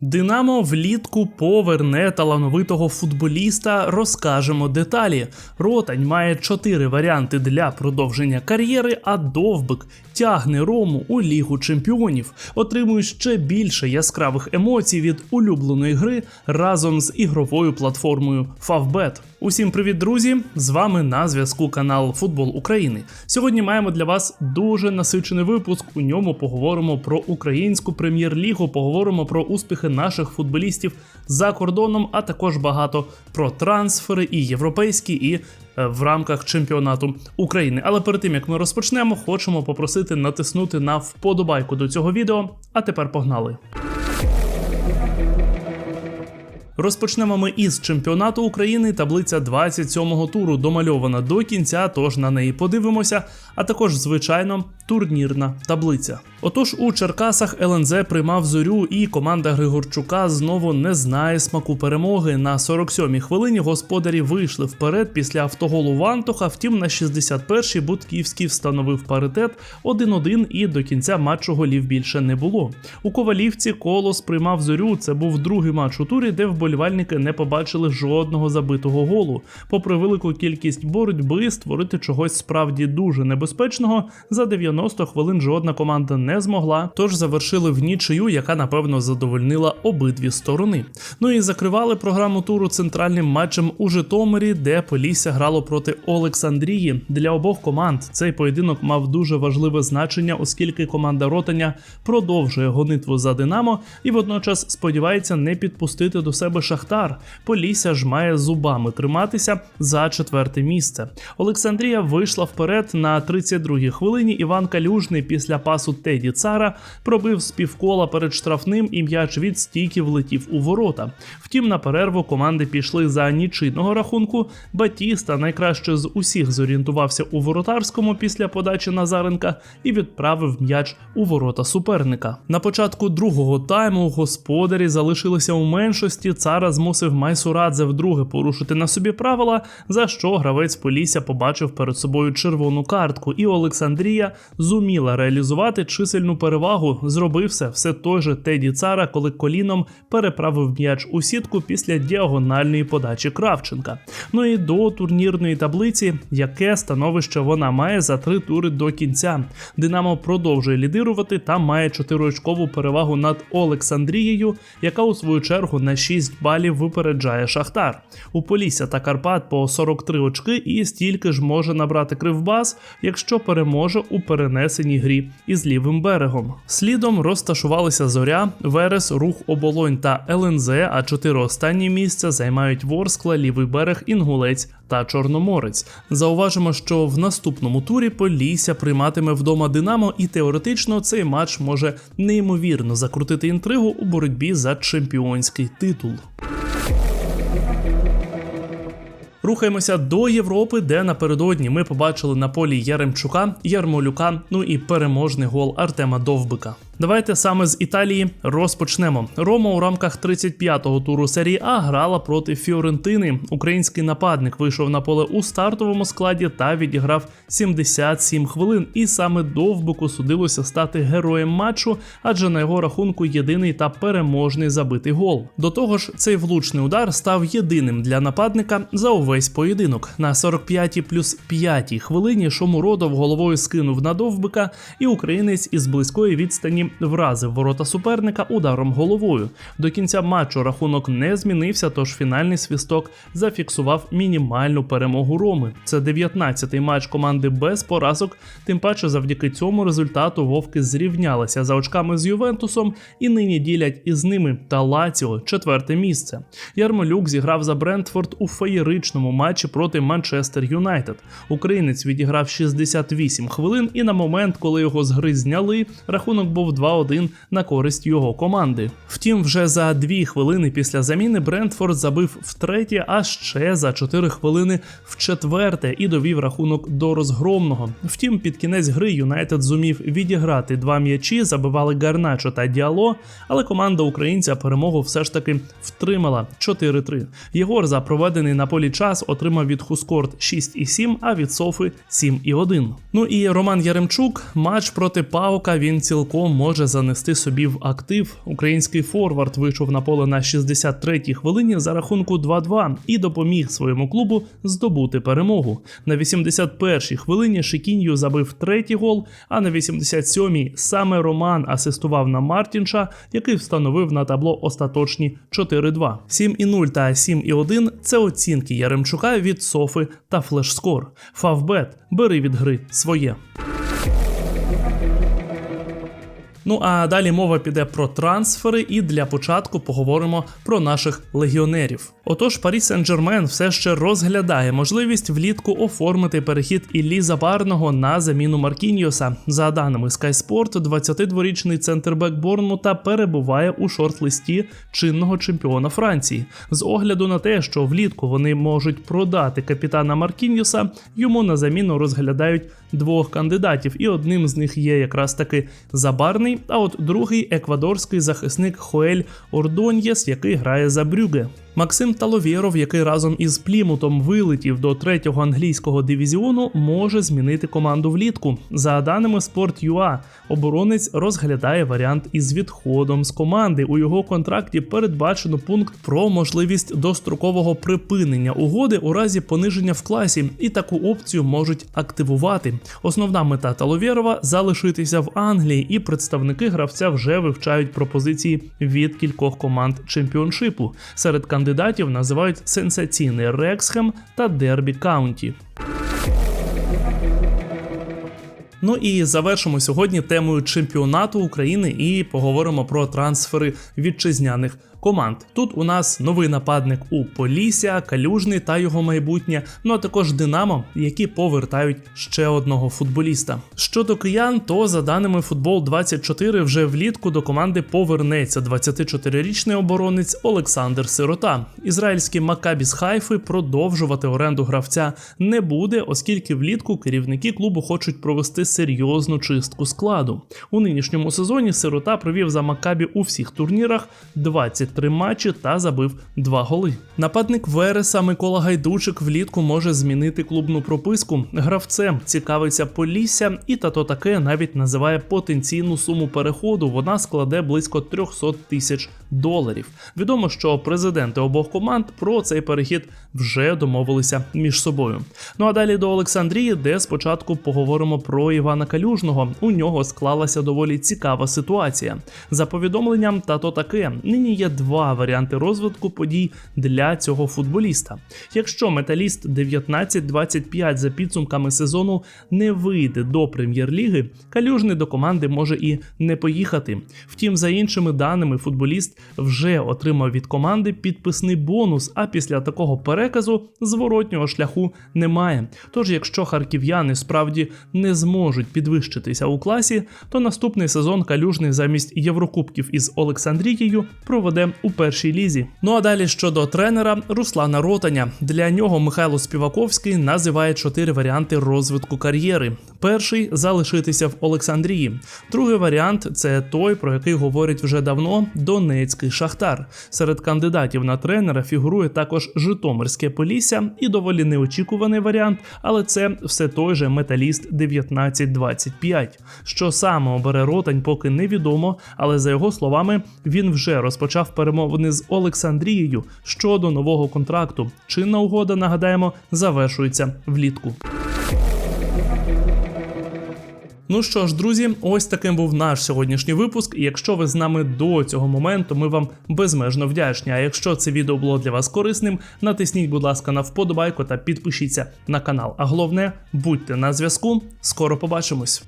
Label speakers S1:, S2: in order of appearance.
S1: Динамо влітку поверне талановитого футболіста. Розкажемо деталі. Ротань має чотири варіанти для продовження кар'єри, а довбик тягне рому у лігу чемпіонів. Отримує ще більше яскравих емоцій від улюбленої гри разом з ігровою платформою Favbet. Усім привіт, друзі! З вами на зв'язку канал Футбол України. Сьогодні маємо для вас дуже насичений випуск. У ньому поговоримо про українську прем'єр-лігу, поговоримо про успіхи наших футболістів за кордоном, а також багато про трансфери і європейські, і е, в рамках чемпіонату України. Але перед тим як ми розпочнемо, хочемо попросити натиснути на вподобайку до цього відео. А тепер погнали. Розпочнемо ми із чемпіонату України. Таблиця 27-го туру домальована до кінця, тож на неї подивимося. А також, звичайно, турнірна таблиця. Отож, у Черкасах ЛНЗ приймав зорю, і команда Григорчука знову не знає смаку перемоги. На 47-й хвилині господарі вийшли вперед після автоголу Вантуха. Втім, на 61-й Будківський встановив паритет 1-1 і до кінця матчу голів більше не було. У Ковалівці Колос приймав зорю. Це був другий матч у турі, де вболівальники не побачили жодного забитого голу. Попри велику кількість боротьби, створити чогось справді дуже небезпечного за 90 хвилин жодна команда не змогла, тож завершили в нічию, яка напевно задовольнила обидві сторони. Ну і закривали програму туру центральним матчем у Житомирі, де Полісся грало проти Олександрії. Для обох команд цей поєдинок мав дуже важливе значення, оскільки команда Ротаня продовжує гонитву за Динамо і водночас сподівається не підпустити до себе Шахтар. Полісся ж має зубами триматися за четверте місце. Олександрія вийшла вперед на 32-й хвилині. Іван Калюжний після пасу Теді Цара пробив з півкола перед штрафним і м'яч від стійки влетів у ворота. Втім, на перерву команди пішли за нічийного рахунку. Батіста найкраще з усіх зорієнтувався у воротарському після подачі Назаренка і відправив м'яч у ворота суперника. На початку другого тайму господарі залишилися у меншості. Цара змусив Майсурадзе вдруге порушити на собі правила, за що гравець Полісся побачив перед собою червону картку, і Олександрія зуміла реалізувати чисельну перевагу. Зробив все все той же Теді Цара, коли коліном переправив м'яч у сітку після діагональної подачі Кравченка. Ну і до турнірної таблиці, яке становище вона має за три тури до кінця. Динамо продовжує лідирувати та має чотириочкову перевагу над Олександрією, яка у свою чергу на 6 балів випереджає Шахтар. У Полісся та Карпат по 43 очки і стільки ж може набрати Кривбас, якщо переможе у перенесеній грі із лівим берегом. Слідом розташувалися Зоря, Верес, Рух Оболонь та ЛНЗ, а чотири останні місця займають Ворскла, Лівий берег, Інгулець та Чорноморець. Зауважимо, що в наступному турі Полісся прийматиме вдома Динамо, і теоретично цей матч може неймовірно закрутити інтригу у боротьбі за чемпіонський титул. Рухаємося до Європи, де напередодні ми побачили на полі Яремчука, Ярмолюка, ну і переможний гол Артема Довбика. Давайте саме з Італії розпочнемо. Рома у рамках 35-го туру серії А грала проти Фіорентини. Український нападник вийшов на поле у стартовому складі та відіграв 77 хвилин. І саме довбику судилося стати героєм матчу, адже на його рахунку єдиний та переможний забитий гол. До того ж, цей влучний удар став єдиним для нападника за увесь поєдинок. На 45-й плюс 5-й хвилині Шомуродов головою скинув на довбика, і українець із близької відстані вразив ворота суперника ударом головою. До кінця матчу рахунок не змінився, тож фінальний свісток зафіксував мінімальну перемогу Роми. Це 19-й матч команди без поразок. Тим паче, завдяки цьому результату вовки зрівнялися за очками з Ювентусом і нині ділять із ними та Лаціо четверте місце. Ярмолюк зіграв за Брентфорд у феєричному матчі проти Манчестер Юнайтед. Українець відіграв 68 хвилин, і на момент, коли його з гри зняли, рахунок був 2-1 на користь його команди. Втім, вже за дві хвилини після заміни Брентфорд забив втретє, а ще за 4 хвилини в четверте і довів рахунок до розгромного. Втім, під кінець гри Юнайтед зумів відіграти два м'ячі, забивали Гарначо та Діало, але команда українця перемогу все ж таки втримала 4-3. Єгор за проведений на полі час отримав від Хускорт 6,7, а від Софи 7,1. Ну і Роман Яремчук матч проти Паука він цілком може може занести собі в актив. Український форвард вийшов на поле на 63-й хвилині за рахунку 2-2 і допоміг своєму клубу здобути перемогу. На 81-й хвилині Шикінью забив третій гол, а на 87-й саме Роман асистував на Мартінша, який встановив на табло остаточні 4-2. 7,0 та 7,1 – це оцінки Яремчука від Софи та Флешскор. Фавбет, бери від гри своє. Ну а далі мова піде про трансфери, і для початку поговоримо про наших легіонерів. Отож, Парі Сен-Жермен все ще розглядає можливість влітку оформити перехід Іллі Забарного на заміну Маркіньоса. За даними Sky Sport, 22-річний центрбек Борнмута перебуває у шорт-листі чинного чемпіона Франції. З огляду на те, що влітку вони можуть продати капітана Маркіньоса, йому на заміну розглядають двох кандидатів, і одним з них є якраз таки Забарний. А от другий еквадорський захисник Хоель Ордоньєс, який грає за Брюге. Максим Таловєров, який разом із Плімутом вилетів до третього англійського дивізіону, може змінити команду влітку. За даними Sport.ua, оборонець розглядає варіант із відходом з команди. У його контракті передбачено пункт про можливість дострокового припинення угоди у разі пониження в класі, і таку опцію можуть активувати. Основна мета Таловєрова залишитися в Англії, і представники гравця вже вивчають пропозиції від кількох команд чемпіоншипу. Серед кандидатів називають сенсаційний Рексхем та Дербі Каунті. Ну і завершимо сьогодні темою чемпіонату України і поговоримо про трансфери вітчизняних команд. Тут у нас новий нападник у Полісся, Калюжний та його майбутнє, ну а також Динамо, які повертають ще одного футболіста. Щодо киян, то за даними футбол 24 вже влітку до команди повернеться 24-річний оборонець Олександр Сирота. Ізраїльський Макабі з Хайфи продовжувати оренду гравця не буде, оскільки влітку керівники клубу хочуть провести серйозну чистку складу. У нинішньому сезоні Сирота провів за Макабі у всіх турнірах 20 23 матчі та забив 2 голи. Нападник Вереса Микола Гайдучик влітку може змінити клубну прописку. Гравцем цікавиться Полісся, і тато таке навіть називає потенційну суму переходу. Вона складе близько 300 тисяч доларів. Відомо, що президенти обох команд про цей перехід вже домовилися між собою. Ну а далі до Олександрії, де спочатку поговоримо про Івана Калюжного. У нього склалася доволі цікава ситуація. За повідомленням, тато таке нині є два варіанти розвитку подій для цього футболіста. Якщо металіст 19-25 за підсумками сезону не вийде до прем'єр-ліги, калюжний до команди може і не поїхати. Втім, за іншими даними, футболіст вже отримав від команди підписний бонус. А після такого переказу зворотнього шляху немає. Тож, якщо харків'яни справді не зможуть підвищитися у класі, то наступний сезон калюжний замість Єврокубків із Олександрією проведе у першій лізі. Ну а далі щодо тренера Руслана Ротаня. Для нього Михайло Співаковський називає чотири варіанти розвитку кар'єри. Перший залишитися в Олександрії. Другий варіант це той, про який говорять вже давно Донецький Шахтар. Серед кандидатів на тренера фігурує також Житомирське Полісся і доволі неочікуваний варіант, але це все той же металіст 1925. Що саме обере Ротань, поки невідомо, але за його словами він вже розпочав перемовини з Олександрією щодо нового контракту. Чинна угода, нагадаємо, завершується влітку. Ну що ж, друзі, ось таким був наш сьогоднішній випуск. І якщо ви з нами до цього моменту, ми вам безмежно вдячні. А якщо це відео було для вас корисним, натисніть, будь ласка, на вподобайку та підпишіться на канал. А головне, будьте на зв'язку. Скоро побачимось.